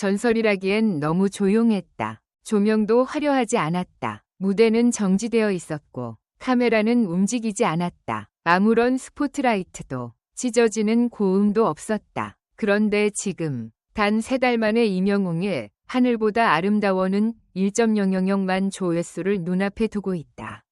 전설이라기엔 너무 조용했다. 조명도 화려하지 않았다. 무대는 정지되어 있었고 카메라는 움직이지 않았다. 아무런 스포트라이트도 찢어지는 고음도 없었다. 그런데 지금 단 세 달 만에 이명웅의 하늘보다 아름다워는 1.000만 조회수를 눈앞에 두고 있다.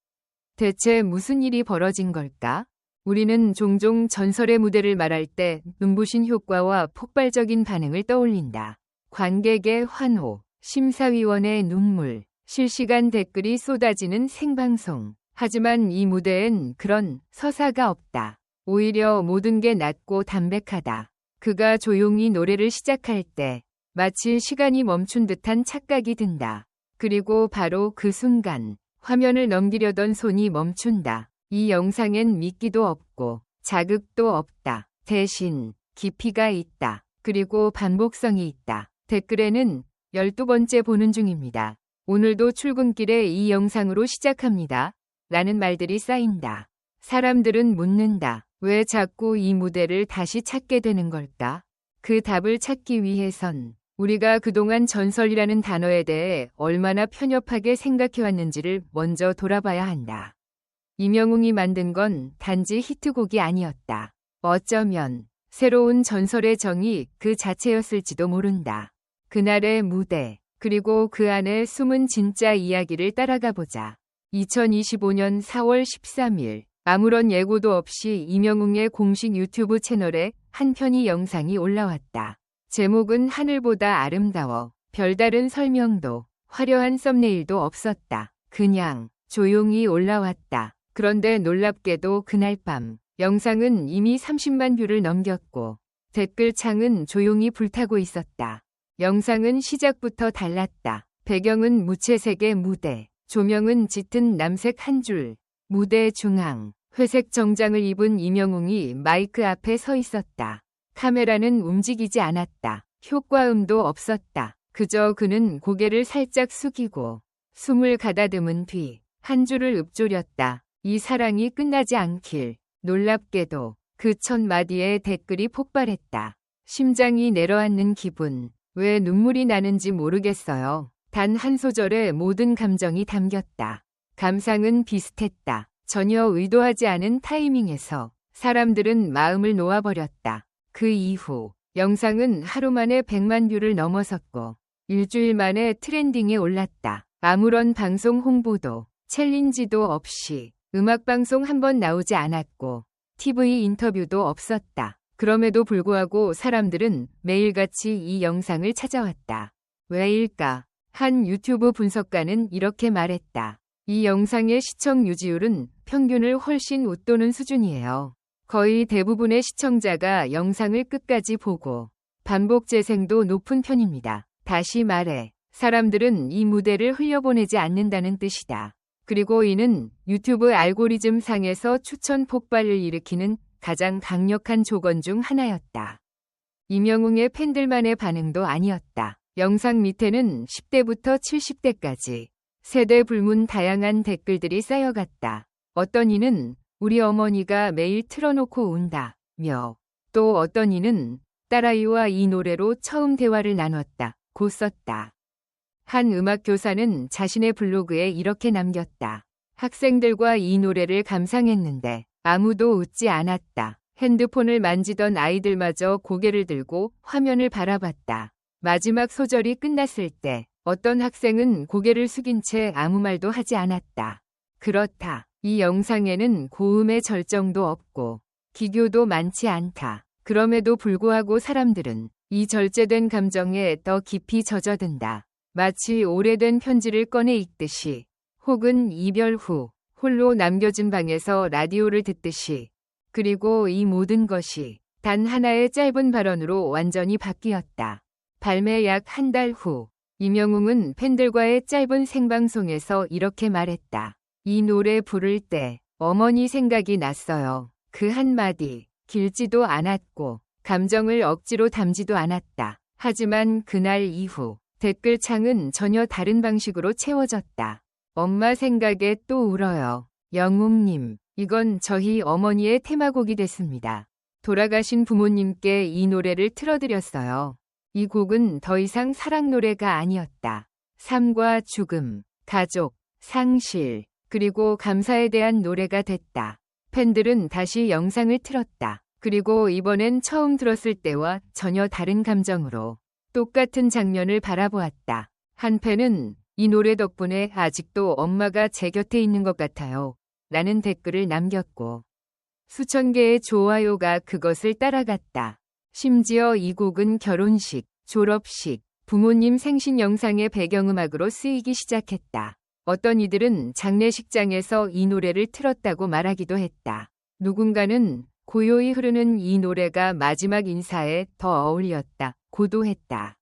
대체 무슨 일이 벌어진 걸까? 우리는 종종 전설의 무대를 말할 때 눈부신 효과와 폭발적인 반응을 떠올린다. 관객의 환호, 심사위원의 눈물, 실시간 댓글이 쏟아지는 생방송. 하지만 이 무대엔 그런 서사가 없다. 오히려 모든 게 낮고 담백하다. 그가 조용히 노래를 시작할 때 마치 시간이 멈춘 듯한 착각이 든다. 그리고 바로 그 순간 화면을 넘기려던 손이 멈춘다. 이 영상엔 미끼도 없고 자극도 없다. 대신 깊이가 있다. 그리고 반복성이 있다. 댓글에는 12번째 보는 중입니다. 오늘도 출근길에 이 영상으로 시작합니다. 라는 말들이 쌓인다. 사람들은 묻는다. 왜 자꾸 이 무대를 다시 찾게 되는 걸까? 그 답을 찾기 위해선 우리가 그동안 전설이라는 단어에 대해 얼마나 편협하게 생각해왔는지를 먼저 돌아봐야 한다. 이명웅이 만든 건 단지 히트곡이 아니었다. 어쩌면 새로운 전설의 정이 그 자체였을지도 모른다. 그날의 무대, 그리고 그 안에 숨은 진짜 이야기를 따라가 보자. 2025년 4월 13일, 아무런 예고도 없이 이명웅의 공식 유튜브 채널에 한 편의 영상이 올라왔다. 제목은 하늘보다 아름다워. 별다른 설명도 화려한 썸네일도 없었다. 그냥 조용히 올라왔다. 그런데 놀랍게도 그날 밤 영상은 이미 30만 뷰를 넘겼고 댓글창은 조용히 불타고 있었다. 영상은 시작부터 달랐다. 배경은 무채색의 무대, 조명은 짙은 남색 한 줄, 무대 중앙, 회색 정장을 입은 이명웅이 마이크 앞에 서 있었다. 카메라는 움직이지 않았다. 효과음도 없었다. 그저 그는 고개를 살짝 숙이고 숨을 가다듬은 뒤 한 줄을 읊조렸다. 이 사랑이 끝나지 않길. 놀랍게도 그 첫 마디에 댓글이 폭발했다. 심장이 내려앉는 기분. 왜 눈물이 나는지 모르겠어요. 단 한 소절에 모든 감정이 담겼다. 감상은 비슷했다. 전혀 의도하지 않은 타이밍에서 사람들은 마음을 놓아버렸다. 그 이후 영상은 하루 만에 100만 뷰를 넘어섰고 일주일 만에 트렌딩에 올랐다. 아무런 방송 홍보도 챌린지도 없이 음악방송 한 번 나오지 않았고 TV 인터뷰도 없었다. 그럼에도 불구하고 사람들은 매일같이 이 영상을 찾아왔다. 왜일까? 한 유튜브 분석가는 이렇게 말했다. 이 영상의 시청 유지율은 평균을 훨씬 웃도는 수준이에요. 거의 대부분의 시청자가 영상을 끝까지 보고 반복 재생도 높은 편입니다. 다시 말해, 사람들은 이 무대를 흘려보내지 않는다는 뜻이다. 그리고 이는 유튜브 알고리즘 상에서 추천 폭발을 일으키는 가장 강력한 조건 중 하나였다. 이명웅의 팬들만의 반응도 아니었다. 영상 밑에는 10대부터 70대까지 세대 불문 다양한 댓글들이 쌓여갔다. 어떤 이는 우리 어머니가 매일 틀어놓고 운다 며 또 어떤 이는 딸아이와 이 노래로 처음 대화를 나눴다. 고 썼다. 한 음악 교사는 자신의 블로그에 이렇게 남겼다. 학생들과 이 노래를 감상했는데 아무도 웃지 않았다. 핸드폰을 만지던 아이들마저 고개를 들고 화면을 바라봤다. 마지막 소절이 끝났을 때 어떤 학생은 고개를 숙인 채 아무 말도 하지 않았다. 그렇다. 이 영상에는 고음의 절정도 없고 기교도 많지 않다. 그럼에도 불구하고 사람들은 이 절제된 감정에 더 깊이 젖어든다. 마치 오래된 편지를 꺼내 읽듯이 혹은 이별 후 홀로 남겨진 방에서 라디오를 듣듯이 그리고 이 모든 것이 단 하나의 짧은 발언으로 완전히 바뀌었다. 발매 약 한 달 후, 이명웅은 팬들과의 짧은 생방송에서 이렇게 말했다. 이 노래 부를 때 어머니 생각이 났어요. 그 한마디, 길지도 않았고, 감정을 억지로 담지도 않았다. 하지만 그날 이후, 댓글창은 전혀 다른 방식으로 채워졌다. 엄마 생각에 또 울어요. 영웅님, 이건 저희 어머니의 테마곡이 됐습니다. 돌아가신 부모님께 이 노래를 틀어드렸어요. 이 곡은 더 이상 사랑 노래가 아니었다. 삶과 죽음, 가족, 상실, 그리고 감사에 대한 노래가 됐다. 팬들은 다시 영상을 틀었다. 그리고 이번엔 처음 들었을 때와 전혀 다른 감정으로 똑같은 장면을 바라보았다. 한 팬은 이 노래 덕분에 아직도 엄마가 제 곁에 있는 것 같아요. 라는 댓글을 남겼고 수천 개의 좋아요가 그것을 따라갔다. 심지어 이 곡은 결혼식, 졸업식, 부모님 생신 영상의 배경음악으로 쓰이기 시작했다. 어떤 이들은 장례식장에서 이 노래를 틀었다고 말하기도 했다. 누군가는 고요히 흐르는 이 노래가 마지막 인사에 더 어울렸다. 고도했다.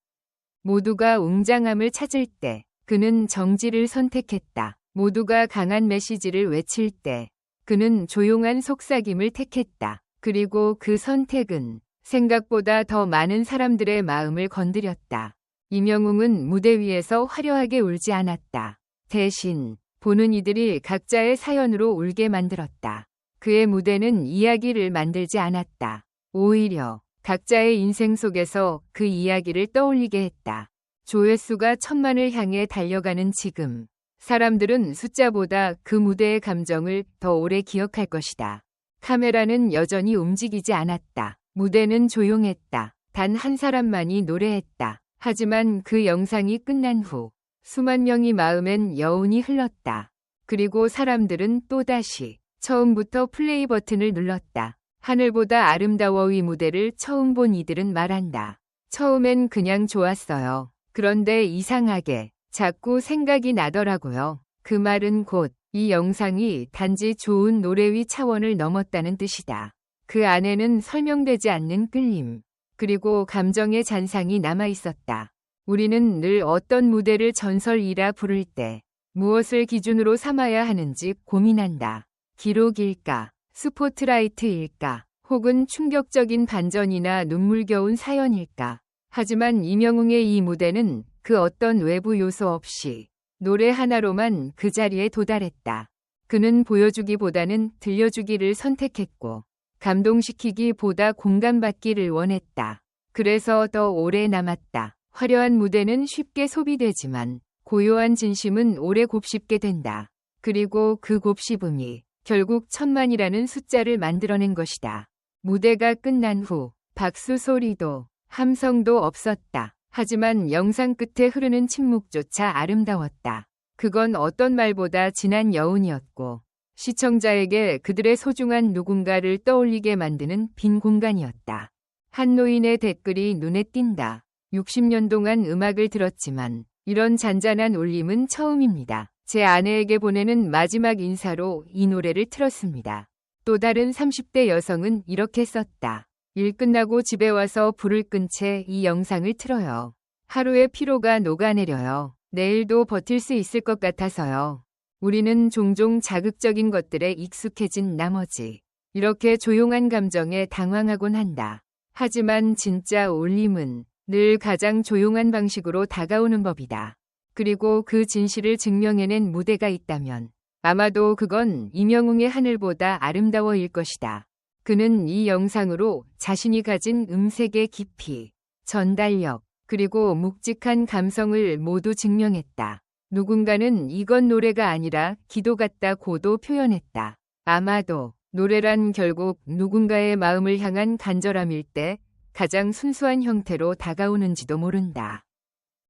모두가 웅장함을 찾을 때 그는 정지를 선택했다. 모두가 강한 메시지를 외칠 때 그는 조용한 속삭임을 택했다. 그리고 그 선택은 생각보다 더 많은 사람들의 마음을 건드렸다. 이명웅은 무대 위에서 화려하게 울지 않았다. 대신 보는 이들이 각자의 사연으로 울게 만들었다. 그의 무대는 이야기를 만들지 않았다. 오히려 각자의 인생 속에서 그 이야기를 떠올리게 했다. 조회수가 천만을 향해 달려가는 지금 사람들은 숫자보다 그 무대의 감정을 더 오래 기억할 것이다. 카메라는 여전히 움직이지 않았다. 무대는 조용했다. 단 한 사람만이 노래했다. 하지만 그 영상이 끝난 후 수만 명이 마음엔 여운이 흘렀다. 그리고 사람들은 또다시 처음부터 플레이 버튼을 눌렀다. 하늘보다 아름다워 이 무대를 처음 본 이들은 말한다. 처음엔 그냥 좋았어요. 그런데 이상하게 자꾸 생각이 나더라고요. 그 말은 곧 이 영상이 단지 좋은 노래 위 차원을 넘었다는 뜻이다. 그 안에는 설명되지 않는 끌림, 그리고 감정의 잔상이 남아 있었다. 우리는 늘 어떤 무대를 전설이라 부를 때 무엇을 기준으로 삼아야 하는지 고민한다. 기록일까, 스포트라이트일까, 혹은 충격적인 반전이나 눈물겨운 사연일까. 하지만 이명웅의 이 무대는 그 어떤 외부 요소 없이 노래 하나로만 그 자리에 도달했다. 그는 보여주기보다는 들려주기를 선택했고 감동시키기보다 공감받기를 원했다. 그래서 더 오래 남았다. 화려한 무대는 쉽게 소비되지만 고요한 진심은 오래 곱씹게 된다. 그리고 그 곱씹음이 결국 천만이라는 숫자를 만들어낸 것이다. 무대가 끝난 후 박수 소리도 함성도 없었다. 하지만 영상 끝에 흐르는 침묵조차 아름다웠다. 그건 어떤 말보다 진한 여운이었고 시청자에게 그들의 소중한 누군가를 떠올리게 만드는 빈 공간이었다. 한 노인의 댓글이 눈에 띈다. 60년 동안 음악을 들었지만 이런 잔잔한 울림은 처음입니다. 제 아내에게 보내는 마지막 인사로 이 노래를 틀었습니다. 또 다른 30대 여성은 이렇게 썼다. 일 끝나고 집에 와서 불을 끈 채 이 영상을 틀어요. 하루의 피로가 녹아내려요. 내일도 버틸 수 있을 것 같아서요. 우리는 종종 자극적인 것들에 익숙해진 나머지 이렇게 조용한 감정에 당황하곤 한다. 하지만 진짜 울림은 늘 가장 조용한 방식으로 다가오는 법이다. 그리고 그 진실을 증명해낸 무대가 있다면 아마도 그건 이명웅의 하늘보다 아름다워일 것이다. 그는 이 영상으로 자신이 가진 음색의 깊이, 전달력, 그리고 묵직한 감성을 모두 증명했다. 누군가는 이건 노래가 아니라 기도 같다 고도 표현했다. 아마도 노래란 결국 누군가의 마음을 향한 간절함일 때 가장 순수한 형태로 다가오는지도 모른다.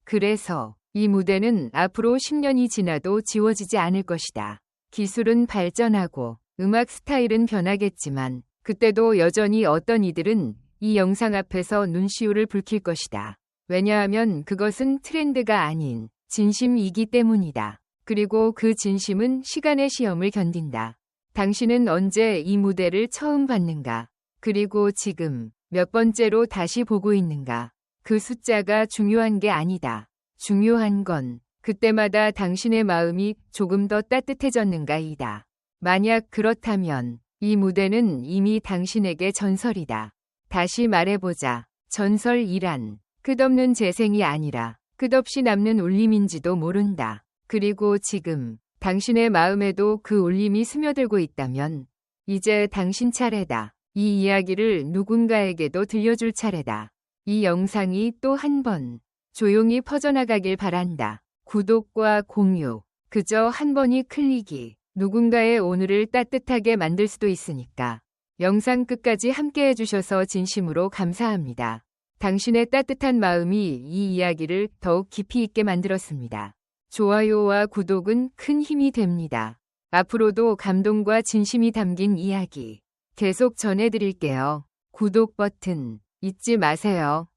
그래서 이 무대는 앞으로 10년이 지나도 지워지지 않을 것이다. 기술은 발전하고 음악 스타일은 변하겠지만 그때도 여전히 어떤 이들은 이 영상 앞에서 눈시울을 붉힐 것이다. 왜냐하면 그것은 트렌드가 아닌 진심이기 때문이다. 그리고 그 진심은 시간의 시험을 견딘다. 당신은 언제 이 무대를 처음 봤는가? 그리고 지금 몇 번째로 다시 보고 있는가? 그 숫자가 중요한 게 아니다. 중요한 건 그때마다 당신의 마음이 조금 더 따뜻해졌는가이다. 만약 그렇다면 이 무대는 이미 당신에게 전설이다. 다시 말해보자. 전설이란 끝없는 재생이 아니라 끝없이 남는 울림인지도 모른다. 그리고 지금 당신의 마음에도 그 울림이 스며들고 있다면 이제 당신 차례다. 이 이야기를 누군가에게도 들려줄 차례다. 이 영상이 또 한 번 조용히 퍼져나가길 바란다. 구독과 공유, 그저 한 번이 클릭이 누군가의 오늘을 따뜻하게 만들 수도 있으니까. 영상 끝까지 함께 해주셔서 진심으로 감사합니다. 당신의 따뜻한 마음이 이 이야기를 더욱 깊이 있게 만들었습니다. 좋아요와 구독은 큰 힘이 됩니다. 앞으로도 감동과 진심이 담긴 이야기 계속 전해드릴게요. 구독 버튼 잊지 마세요.